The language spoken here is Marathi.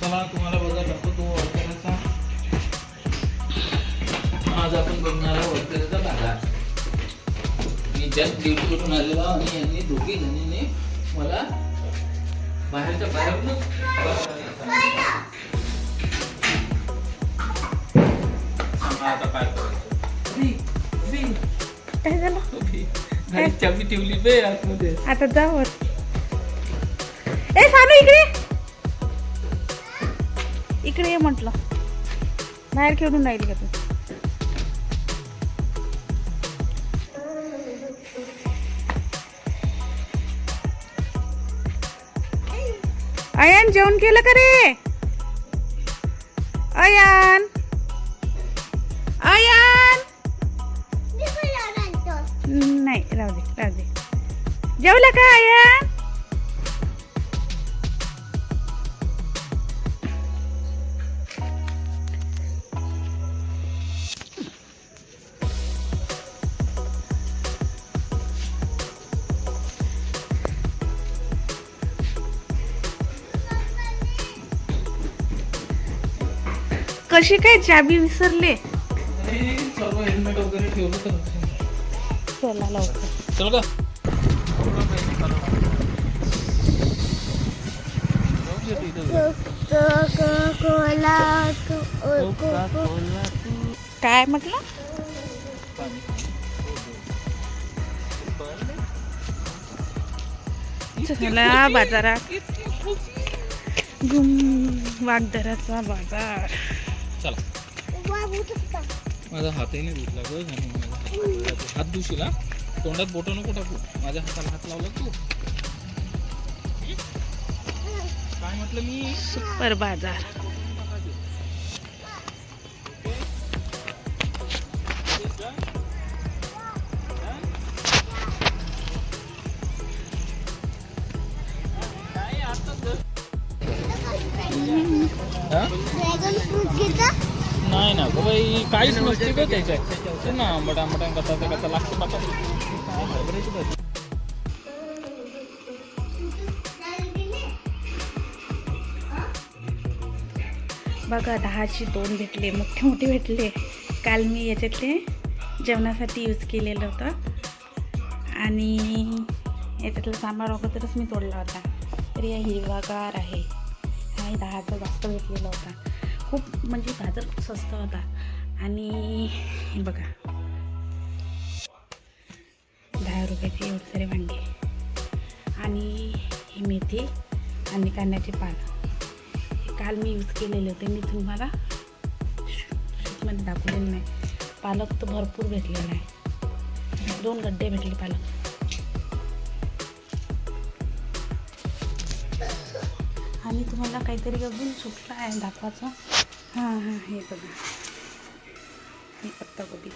चला तुम्हाला बघा दाखवतो वर्कराचा आज आपण बघणार आहोत वर्कराचा बाजार. मी जस्ट ड्युटीवरून आलेलो आणि यांनी दोघी जणींनी मला बाहेरच्या बाहेरूनच काय झालं? अरे, गाडीत चाबी ठेवली बे आतमध्ये. आता जा वर. ए सानू इकडे. इकडे ये म्हटलं. बाहेर खेळून राहील का तू? अयान जेवण केलं का रे? अयान राहू दे राहू दे. जेवलं का आया? कशी काय चाबी विसरले? हेल्मेट वगैरे ठेवलं चला लवकर. चल का काय म्हटलं? चला बाजारात. गुम वागदराचा बाजार. चला. माझा हातही नाही हात धुशील हा? तोंडात बोट नको टाकू. माझ्या हाताला हात लावला तू. काय म्हटलं मी? सुपर बाजार. हा? ड्रॅगन फ्रूट घेतं? नाही ना गं बाई काहीच नसते ग त्याच्यात. ना आंबट आंबट कथा कसा लागते बाबा काय बघा दहाची दोन भेटले मोठे मोठे भेटले. काल मी याच्यातले जेवणासाठी यूज केलेलं होतं. आणि याच्यातला सांबार अगोदरच मी तोडला होता. तर या हिरवागार आहे. हा दहाचा जास्त भेटलेला होता. खूप म्हणजे गाजर खूप स्वस्त होता. आणि हे बघा. दहा रुपयाचे एवढे सारे वांगे. आणि ही मेथी आणि कांद्याचे पान. हे काल मी यूज केलेले होते. मी तुम्हाला शूटमध्ये दाखवलेलं नाही. पालक तर भरपूर भेटलेला आहे. दोन गड्डे भेटले पालक. आणि तुम्हाला काहीतरी अजून सुटलं आहे दाखवायचं. हां हां हे बघा. हे पत्ताकोबी